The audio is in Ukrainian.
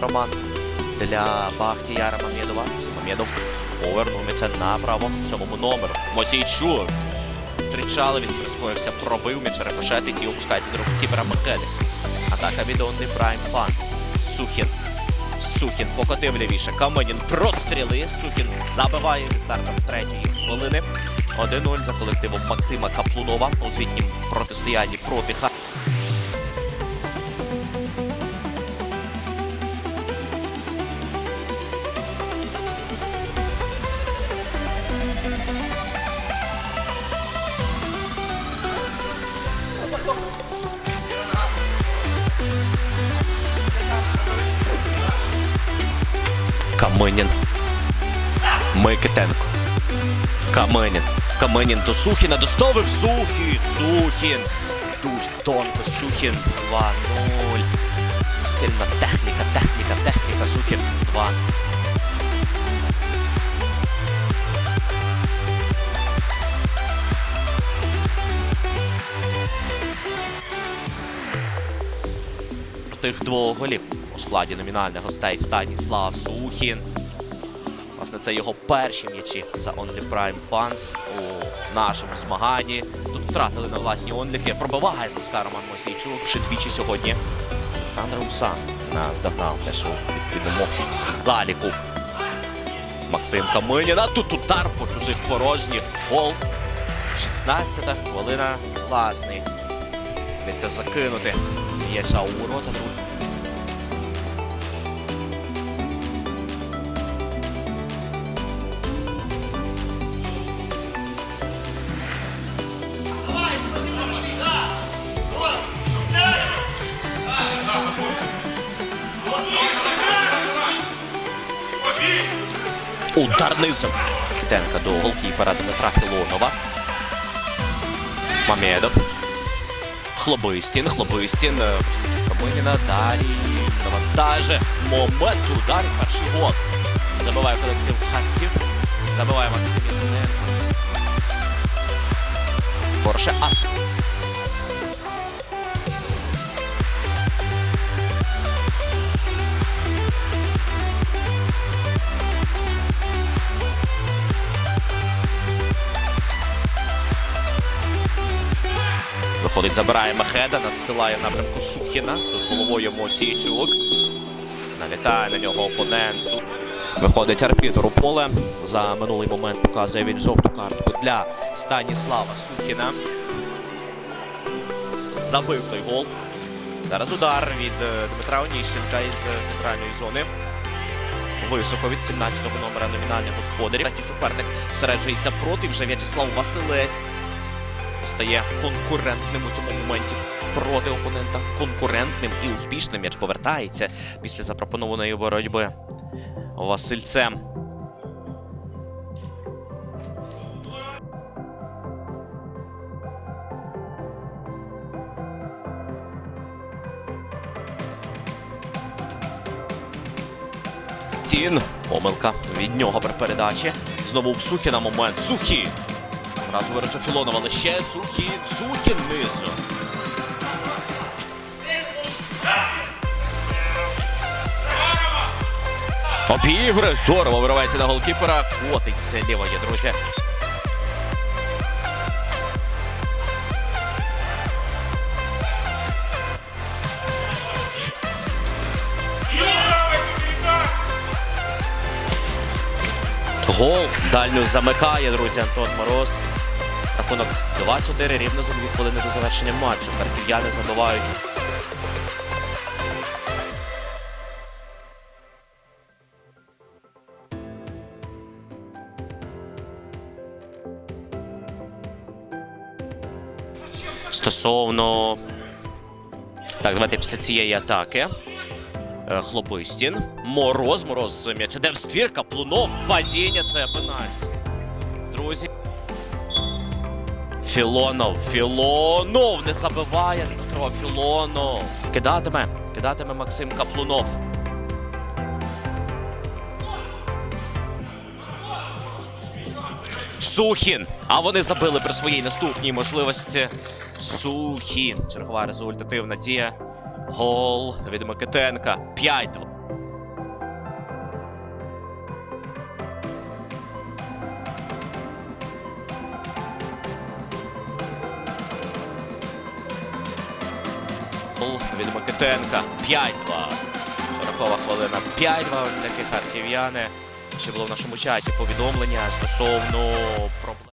Роман для Бахтіяра Мамєдова. Мамєдов повернув м'яча направо сьомому номеру. Мосійчук. Зустрічали, він прискорився, пробив м'яч, рикошетить і опускається до рук Кіпера Махеди. Атака від Онлі Прайм Фанс. Сухін. Сухін покотив лівіше. Каменін простріли. Сухін забиває зі стартом третьої хвилини. 1-0 за колективом Максима Каплунова у звітнім протистоянні проти Ха. Каменін. Микитенко. Каменін. Каменін до Сухіна доставив Сухін. Сухін. Дуже тонко. Сухін. 2-0. Сильна техніка, техніка, техніка. Сухін. 2. Тих двох голів складі номінальних гостей Станіслав Сухін. Власне, це його перші м'ячі за Only Prime Fans у нашому змаганні. Тут втратили на власні онліки. Пробиває з Роман Мосійчук. Ще двічі сьогодні. Олександр Усан наздогнав теж у відповідному заліку. Максим Каминін. А тут удар по чужих порожніх. Гол. 16-та хвилина. Класний. Йдеться закинути. М'яча у ворота. Удар низом. Китенка до голкіпера Дмитра Філонова. Мамедов. Хлобистін, Хлобистін. Каминіна далі. Навантаже. Момент удар. Перший гол. Забиває колектив Харків. Забиває Максим Ясененко. Порше Ас. Виходить, забирає Махеда, надсилає напрямку Сухіна. Тут головою Мосійчук. Налітає на нього опонент. Виходить арбітр у поле. За минулий момент показує він жовту картку для Станіслава Сухіна. Забив той гол. Зараз удар від е, Дмитра Оніщенка із е, центральної зони. Високо від 17-го номера номінальних господарів. Третій суперник всереджується проти вже В'ячеслав Василець стає конкурентним у цьому моменті проти опонента. Конкурентним і успішним м'яч повертається після запропонованої боротьби Васильцем. Тін. Помилка від нього при передачі. Знову в Сухіна момент. Сухі. Разу виручив Філонов, але ще Сухін. Сухін низу. Обігрує. Здорово виривається на голкіпера. Котиться лівої, друзі. Гол дальню замикає, друзі, Антон Мороз. Рахунок 2-4 рівно за 2 хвилини до завершення матчу. Харків'яни забивають. Стосовно. Так, давайте після цієї атаки. Е, Хлобистін. Мороз, мороз м'яч. Де в ствір, Каплунов. Падіння це пенальті. Друзі. Філонов. Філонов не забиває Дмитро Філонов. Кидатиме. Кидатиме Максим Каплунов. Сухін. А вони забили при своїй наступній можливості. Сухін. Чергова результативна дія. Гол від Микитенка. 5-2. Трипл від Микитенка. 5-2. 40 хвилина. 5-2 для харків'яни. Ще було в нашому чаті повідомлення стосовно проблем.